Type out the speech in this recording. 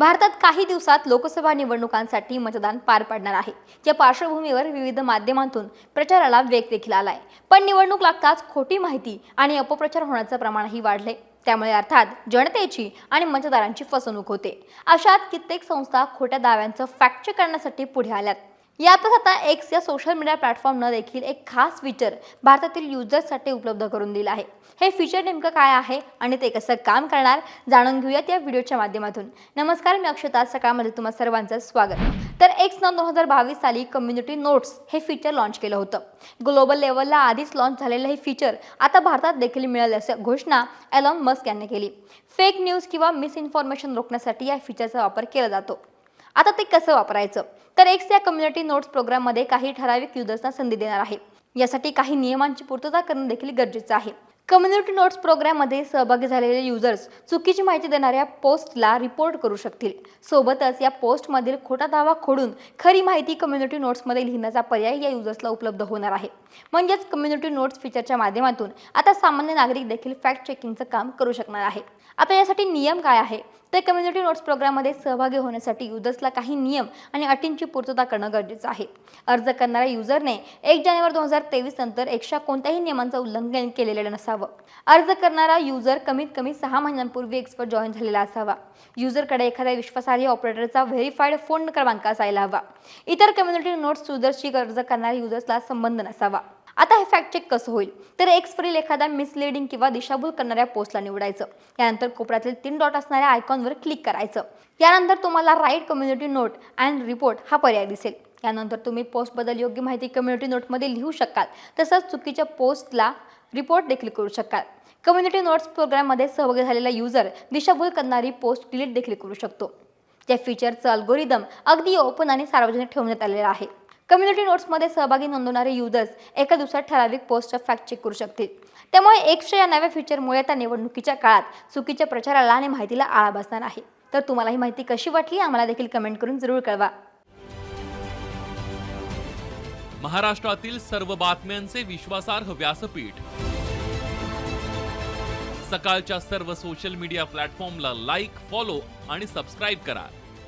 भारतात काही दिवसात लोकसभा निवडणुकांसाठी मतदान पार पडणार आहे. या पार्श्वभूमीवर विविध माध्यमांतून प्रचाराला वेग देखील आलाय. पण निवडणूक लागताच खोटी माहिती आणि अपप्रचार होण्याचं प्रमाणही वाढले त्यामुळे अर्थात जनतेची आणि मतदारांची फसवणूक होते. अशात कित्येक संस्था खोट्या दाव्यांचं फॅक्चर करण्यासाठी पुढे आल्यात. यातच आता एक्स या सोशल मीडिया प्लॅटफॉर्मनं देखील एक खास फीचर भारतातील युजर्ससाठी उपलब्ध करून दिलं आहे. हे फीचर नेमकं काय आहे आणि ते कसं काम करणार जाणून घेऊयात या व्हिडिओच्या माध्यमातून. नमस्कार मी अक्षता. सकाळमध्ये तुम्हा सर्वांचं स्वागत. तर एक्स न दोन हजार बावीस साली कम्युनिटी नोट्स हे फीचर लॉन्च केलं होतं. ग्लोबल लेवलला आधीच लॉन्च झालेलं हे फीचर आता भारतात देखील मिळालं असं घोषणा एलॉन मस्क यांनी केली. फेक न्यूज किंवा मिसइन्फॉर्मेशन रोखण्यासाठी या फीचरचा वापर केला जातो. आता ते कसं वापरायचं? तर एक्स या कम्युनिटी नोट्स प्रोग्राममध्ये काही ठराविक युजर्सना संधी देणार आहे. यासाठी काही नियमांची पूर्तता करणं देखील गरजेचं आहे. कम्युनिटी नोट्स प्रोग्राममध्ये सहभागी झालेले युजर्स चुकीची माहिती देणाऱ्या पोस्टला रिपोर्ट करू शकतील. सोबतच या पोस्टमधील खोटा दावा खोडून खरी माहिती कम्युनिटी नोट्समध्ये लिहिण्याचा पर्याय या युजर्सला उपलब्ध होणार आहे. म्हणजेच कम्युनिटी नोट्स फीचरच्या माध्यमातून आता सामान्य नागरिक देखील फॅक्ट चेकिंगचं काम करू शकणार आहे. आता यासाठी नियम काय आहे? तर कम्युनिटी नोट्स प्रोग्राममध्ये सहभागी होण्यासाठी युजर्सला काही नियम आणि अटींची पूर्तता करणं गरजेचं आहे. अर्ज करणाऱ्या युजरने एक जानेवारी दोन हजार तेवीस नंतर एकशा कोणत्याही नियमांचं उल्लंघन केलेलं नसावं. अर्ज करणारा युजर कमीत कमी सहा महिन्यांपूर्वी एक्सपर्ट जॉईन झालेला असावा. युजरकडे एखाद्या विश्वासार्ह ऑपरेटरचा व्हेरीफाईड फोन क्रमांक असायला हवा. इतर कम्युनिटी नोट्स युजर्सशी अर्ज करणाऱ्या युजर्सला संबंध नसावा. आता हे फॅक्ट चेक कसं होईल? तर एक्सवरील एखाद्या मिसलिडिंग किंवा दिशाभूल करणाऱ्या पोस्टला निवडायचं. यानंतर कोपऱ्यातील तीन डॉट असणाऱ्या आयकॉनवर क्लिक करायचं. यानंतर तुम्हाला write community note and report हा पर्याय दिसेल. यानंतर तुम्ही पोस्टबद्दल योग्य माहिती कम्युनिटी नोटमध्ये लिहू शकाल. तसंच चुकीच्या पोस्टला रिपोर्ट देखील करू शकाल. कम्युनिटी नोट्स प्रोग्राममध्ये सहभागी झालेला युजर दिशाभूल करणारी पोस्ट डिलीट देखील करू शकतो. या फीचरचं अल्गोरिदम अगदी ओपन आणि सार्वजनिक ठेवण्यात आलेलं आहे. कम्युनिटी नोट्समध्ये सहभागी नोंदवणारे युजर्स एका दिवसात ठराविक पोस्ट फॅक्ट चेक करू शकतील. त्यामुळे एक्सच्या या नव्या फीचरमुळे आता निवडणुकीच्या काळात चुकीच्या प्रचाराला आणि माहितीला आळा बसणार आहे. तर तुम्हाला ही माहिती कशी वाटली आम्हाला देखील कमेंट करून जरूर कळवा. महाराष्ट्रातील सर्व बातम्यांचे विश्वासार्ह व्यासपीठ. सकाळच्या सर्व सोशल मीडिया प्लॅटफॉर्मला लाईक फॉलो आणि सबस्क्राईब करा.